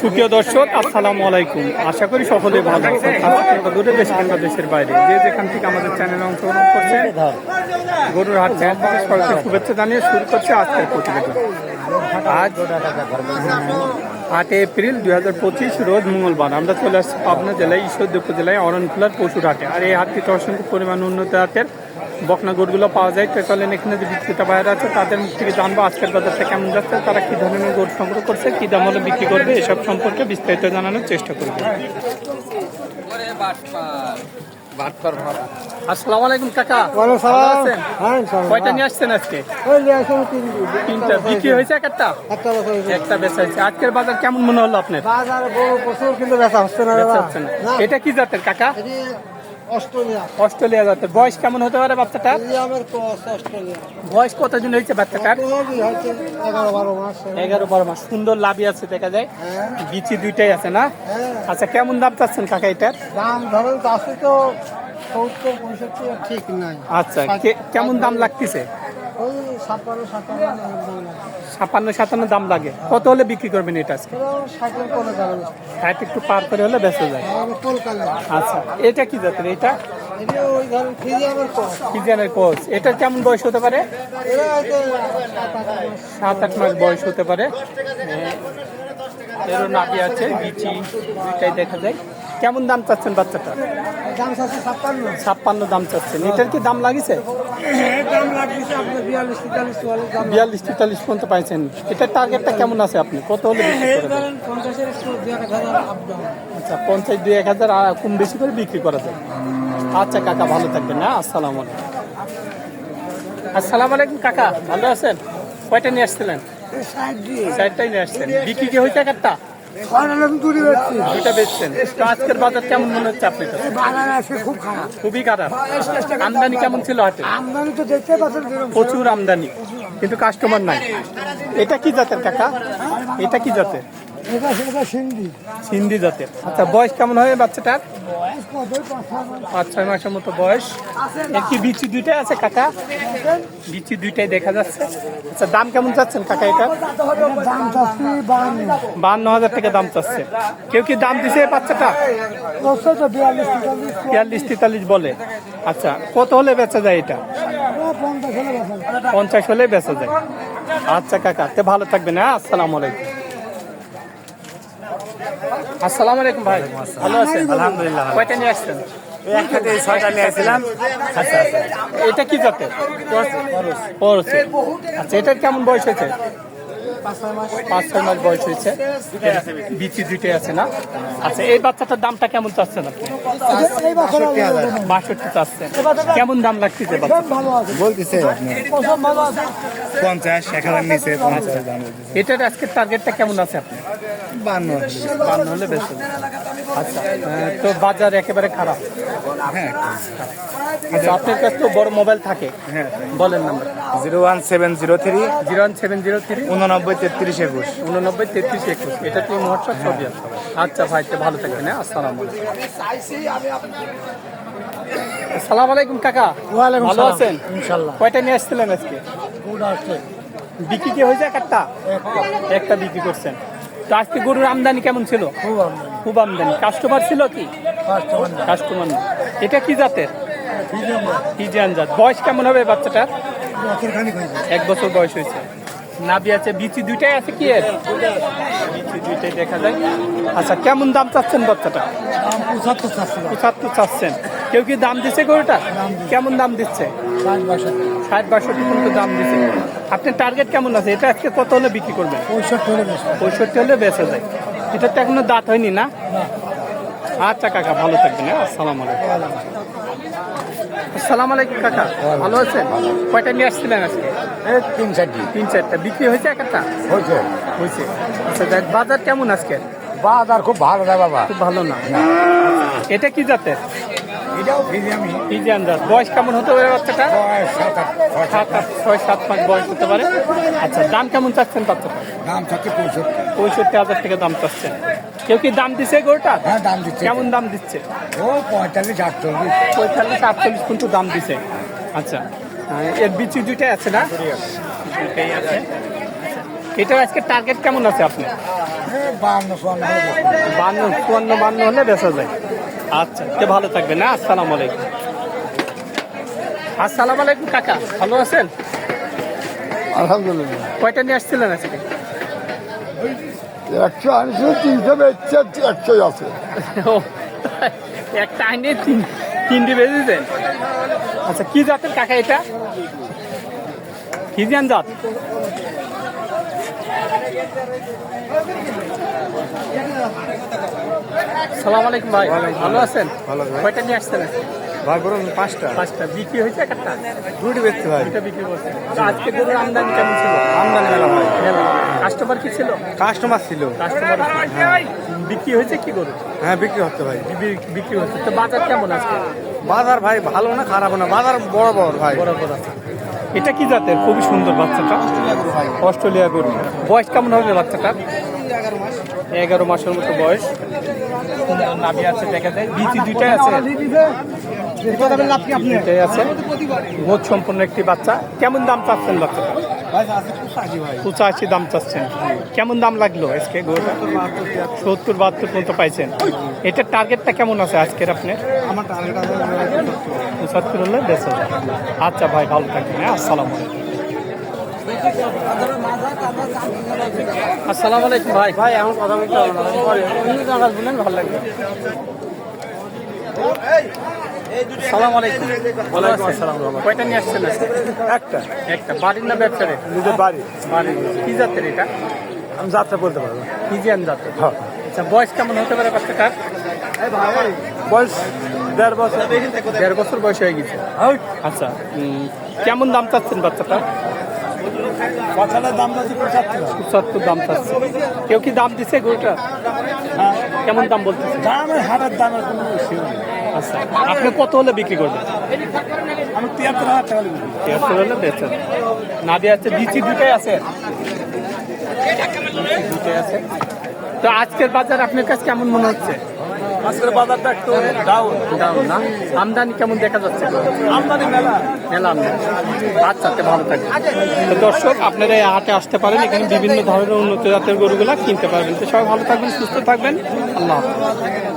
সুপ্রিয় দর্শক, আসসালামু আলাইকুম। আশা করি সকলে ভালো আছেন। দূরে দেশ কিংবা দেশের বাইরে। যে যেখান থেকে আমাদের চ্যানেলে অংশগ্রহণ করছে, গরুর হাট চ্যানেল শুভেচ্ছা জানিয়ে শুরু করছে আজকের প্রতিবেদন। আজ আট এপ্রিল দুই হাজার পঁচিশ রোজ মঙ্গলবার। আমরা চলে আসছি পাবনা জেলায়, ঈশ্বরদী উপজেলায়, অরণখোলার পশুর হাটে। আর এই হাটটিতে অসংখ্য পরিমাণ উন্নত জাতের বকনা গরুগুলো পাওয়া যায়। তো চলেন এখানে যে বিক্রেতা বাইরে আছে, তাদের মুখ থেকে জানব আজকের বাজারটা কেমন যাচ্ছে, তারা কী ধরনের গরু সংগ্রহ করছে, কী দাম হলে বিক্রি করবে, এসব সম্পর্কে বিস্তারিত জানানোর চেষ্টা করবে। আসসালামু আলাইকুম কাকা। ভালো আছেন? হ্যাঁ, কয়টা নিয়ে আসছেন আজকে? তিনটা। বিক্রি হয়েছে একটা? একটা বেচা হয়েছে। আজকের বাজার কেমন মনে হলো আপনার? বাজারে বড় প্রচুর কিন্তু বেচা হচ্ছে না এটা কি জাতের কাকা? অস্ট্রেলিয়া। অস্ট্রেলিয়া জাতের বয়স কেমন হতে পারে বয়স কতদিন হয়েছে বাচ্চাটার? এগারো বারো মাস। সুন্দর লাভি আছে দেখা যায়। হ্যাঁ। বিচি দুইটাই আছে না? হ্যাঁ। আচ্ছা কেমন দাম চাচ্ছেন কাকা এটার? দাম ধরেন তো আছে তো ঠিক নাই। আচ্ছা কেমন দাম লাগতেছে? ওই ছাপ্পান্ন সাতান্ন দাম লাগে। ছাপ্পান্ন সাতান্ন দাম লাগে। কত হলে বিক্রি করবেন এটা আজকে? ষাট একটু পার করে হলে বেঁচে যায়। আচ্ছা এটা কি জাতের এটা? কিজানের কোচ। এটা কেমন বয়স হতে পারে? সাত আট মাস বয়স হতে পারে। এরও নাভি আছে বিচি দুইটাই দেখা যায়। কেমন দাম চাচ্ছেন বাচ্চাটা? দাম আছে ছাপ্পান্ন। ছাপ্পান্ন দাম চাচ্ছেন। এটার কি দাম লাগিছে? আপনার বিয়াল্লিশ তেতাল্লিশ পর্যন্ত পাইছেন। এটার টার্গেটটা কেমন আছে আপনি? কত হলে ডাউন আচ্ছা পঞ্চাশ দুই এক হাজার কম বেশি করে বিক্রি করা যায়। আচ্ছা কাকা ভালো থাকবেন না আসসালামু আলাইকুম। আসসালামু আলাইকুম কাকা। ভালো আছেন? কয়টা নিয়ে আসছিলেন? চারটাই নিয়ে আসছেন। বিক্রি কি হয়েছে একটা বেচছেন। তো আজকের বাজার কেমন মনে হচ্ছে আপনি? বাজার খুব খারাপ। খুবই খারাপ। আমদানি কেমন ছিল হাটে? আমদানি তো দেখতে পাচ্ছেন প্রচুর আমদানি। কিন্তু কাস্টমার নাই। এটা কি জাতের কাকা? এটা কি জাতের? এটা সেটা সিন্ধি। সিন্ধি জাতের। আচ্ছা বয়স কেমন হবে বাচ্চাটার? কত? পাঁচ ছয় মাসের মতো বয়স। কি বিচি দুইটাই আছে কাকা? বিচি দুইটাই দেখা যাচ্ছে। আচ্ছা দাম কেমন চাচ্ছেন কাকা এটা? বান্ন হাজার টাকা দাম চাচ্ছে। কেউ কি দাম দিছে বাচ্চাটা? বিয়াল্লিশ তেতাল্লিশ বলে। আচ্ছা কত হলে বেচা যায় এটা? পঞ্চাশ হলে বেচা যায়। পঞ্চাশ হলে বেচা যায়। আচ্ছা কাকা তে ভালো থাকবেন হ্যাঁ? আসসালামু আলাইকুম। আসসালামু আলাইকুম ভাই। ভালো আছেন? আলহামদুলিল্লাহ। কয়টা নিয়ে আসছেন? একসাথে ছয়টা নিয়ে আসছিলাম। আচ্ছা আচ্ছা। এটা কি জাতের? আচ্ছা এটার কেমন বয়স হয়েছে? পাঁচ ছয় মাস। বয়স হয়েছে। বিচি দুইটাই আছে না? আচ্ছা এই বাচ্চাটার দামটা কেমন চাচ্ছেন আপনি? বাষট্টি চাচ্ছেন। কেমন দাম লাগতেছে বাচ্চা বলতেছে পঞ্চাশ এক হাজার নিচে এটার আজকের টার্গেটটা কেমন আছে আপনি বান্ন। বান্ন হলে বেশি আচ্ছা তো বাজার একেবারে খারাপ। হ্যাঁ আচ্ছা আপনার কাছে তো বড় মোবাইল থাকে। হ্যাঁ বলেন number. Zero one seven zero three zero one seven zero three উননব্বই তেত্রিশ একুশ। উননব্বই তেত্রিশ একুশ। এটা তো হোয়াটসঅ্যাপ ছবি আছে? আচ্ছা ভাই ভালো থাকবেন হ্যাঁ আসসালাম আসসালামু আলাইকুম কাকা। ওয়ালাইকুম ভালো আছেন? ইনশাল্লাহ কয়টা নিয়ে আসছিলেন আজকে? বিক্রি কি হয়েছে একটা। একটা বিক্রি করছেন। তো আজকে গরুর আমদানি কেমন ছিল? খুব আমদানি। খুব আমদানি কাস্টমার ছিল কি? কাস্টমার না। এটা কি জাতের? ফিজিয়ান জাত। বয়স কেমন হবে বাচ্চাটার এক বছর বয়স হয়েছে। নাবি আছে বিচি দুইটাই আছে কি এর? বিচি দুইটাই দেখা যায়। আচ্ছা কেমন দাম চাচ্ছেন বাচ্চাটা? পঁচাত্তর চাচ্ছেন। কেউ কি দাম দিচ্ছে গরুটা? কেমন দাম দিচ্ছে? ষাট বাষট্টি। ষাট বাষট্টি পর্যন্ত দাম দিচ্ছে আপনার টার্গেট কেমন আছে? এটা আজকে কত হলে বিক্রি করবেন? পঁয়ষট্টি হলে পঁয়ষট্টি হলে বেঁচে যায়। এটা তো এখনও দাঁত হয়নি না? আচ্ছা কাকা ভালো থাকবেন হ্যাঁ? আসসালাম আলাইকুম। আসসালাম আলাইকুম কাকা। ভালো আছেন? কয়টা নিয়ে আসছিলেন আজকে? তিন চারটি। তিন চারটা। বিক্রি হয়েছে এক একটা? হয়েছে। হয়েছে। আচ্ছা দেখ বাজার কেমন আজকে? বাজার খুব ভালো দেয় বাবা। খুব ভালো না? এটা কি জাতের? এটাও ফিজিয়ামি ফিজিয়ান জাত। বয়স কেমন হতে পারে বাচ্চাটা ছয় সাত আট ছয় সাত পাঁচ বয়স হতে পারে। আচ্ছা দাম কেমন চাচ্ছেন বাচ্চাটা দাম চাচ্ছে পঁয়ষট্টি। পঁয়ষট্টি হাজার টাকা দাম চাচ্ছেন কেউ কি দাম দিছে গরুটা হ্যাঁ দাম দিচ্ছে। কেমন দাম দিচ্ছে? ও পঁয়তাল্লিশ আটচল্লিশ। পঁয়তাল্লিশ আটচল্লিশ কিন্তু দাম দিছে। আচ্ছা এর বিচি দুইটাই আছে না? দুইটাই আছে। এটার আজকে টার্গেট কেমন আছে আপনি আছে বান্ন। বান্ন চুয়ান্ন বান্ন হলে বেচা যায়। আচ্ছা তে ভালো থাকবেন না আসসালামু আলাইকুম। আসসালামু আলাইকুম কাকা। ভালো আছেন? আলহামদুলিল্লাহ। কয়টা নিয়ে আসছিলেন আজকে? একশো আনশো তিনশো বেচছে একশোই আছে। একটা আইনে তিন তিনটি বেজেছে আচ্ছা কি জাতের কাকা এটা? ফিজিয়ান জাত? সালাম আলাইকুম ভাই। ভালো আছেন? ভালো ভাই। কয়টা নিয়ে আসছেন? ভাই পাঁচটা। পাঁচটা। বিক্রি হয়েছে একটা? দুটি বেচতে ভাই। দুইটা বিক্রি করছে আজকে গরুর আমদানি কেমন ছিল? আমদানি মেলা কাস্টমার কি ছিল? কাস্টমার ছিল। কাস্টমার বিক্রি হয়েছে কি গরু হ্যাঁ বিক্রি হচ্ছে ভাই। বিক্রি হচ্ছে। তো বাজার কেমন আজকে? বাজার ভাই ভালো না খারাপ না? বাজার বড় বড় ভাই। বরাবর আছে। এটা কি জাতের? খুবই সুন্দর বাচ্চাটা। অস্ট্রেলিয়া গরু বয়স কেমন হবে বাচ্চাটা? এগারো মাসের মতো বয়স। নাভি আছে দেখা যায়। বিচি দুইটাই আছে। দুইটাই আছে। বোধ সম্পন্ন একটি বাচ্চা। কেমন দাম চাচ্ছেন বাচ্চাটা? পঁচাশি দাম চাচ্ছেন। কেমন দাম লাগল আজকে সত্তর বাহাত্তর পর্যন্ত পাইছেন। এটার টার্গেটটা কেমন আছে আজকের আপনার? আমার টার্গেট আছে পঁচাত্তর হলে বেঁচে আচ্ছা ভাই ভালো থাকবেন হ্যাঁ আসসালাম আসসালামু আলাইকুম ভাই। ভাই এখন কথা বলতে হবে না। পরে অন্য জায়গায় বলেন ভালো লাগবে। সালাম আলাইকুম। ওয়ালাইকুম আসসালাম। কয়টা নিয়ে আসছেন? একটা। একটা। বাড়ির না ব্যবসারে? নিজের বাড়ি। বাড়ি। কি জাতের এটা? আমি যাত্রা বলতে পারব। ফিজিয়ান জাতের। হ্যাঁ। আচ্ছা বয়স কেমন হতে পারে বাচ্চাটার? বয়স দেড় বছর। দেড় বছর বয়স হয়ে গেছে। আচ্ছা কেমন দাম চাচ্ছেন বাচ্চাটা দাম পঁচাত্তর। দাম চাচ্ছে। কেউ কি দাম দিছে গরুটা কেমন দাম বলতেছে? দামের হাটের দামের কোনো আচ্ছা আপনি কত হলে বিক্রি করবেন? আমি তিয়াত্তর হাজার টাকা তিয়াত্তর হলে বেচেন। নাবি আছে বিচি দুটাই আছে। দুটাই আছে। তো আজকের বাজার আপনার কাছে কেমন মনে হচ্ছে? আজকের বাজারটা একটু ডাউন ডাউন না? আমদানি কেমন দেখা যাচ্ছে? আমদানি মেলা। মেলা আমদানি। আচ্ছা তো ভালো থাকবে তো দর্শক আপনারা এই হাটে আসতে পারেন। এখানে বিভিন্ন ধরনের উন্নত জাতের গরুগুলা কিনতে পারবেন। তো সবাই ভালো থাকবেন সুস্থ থাকবেন। আল্লাহ হাফেজ।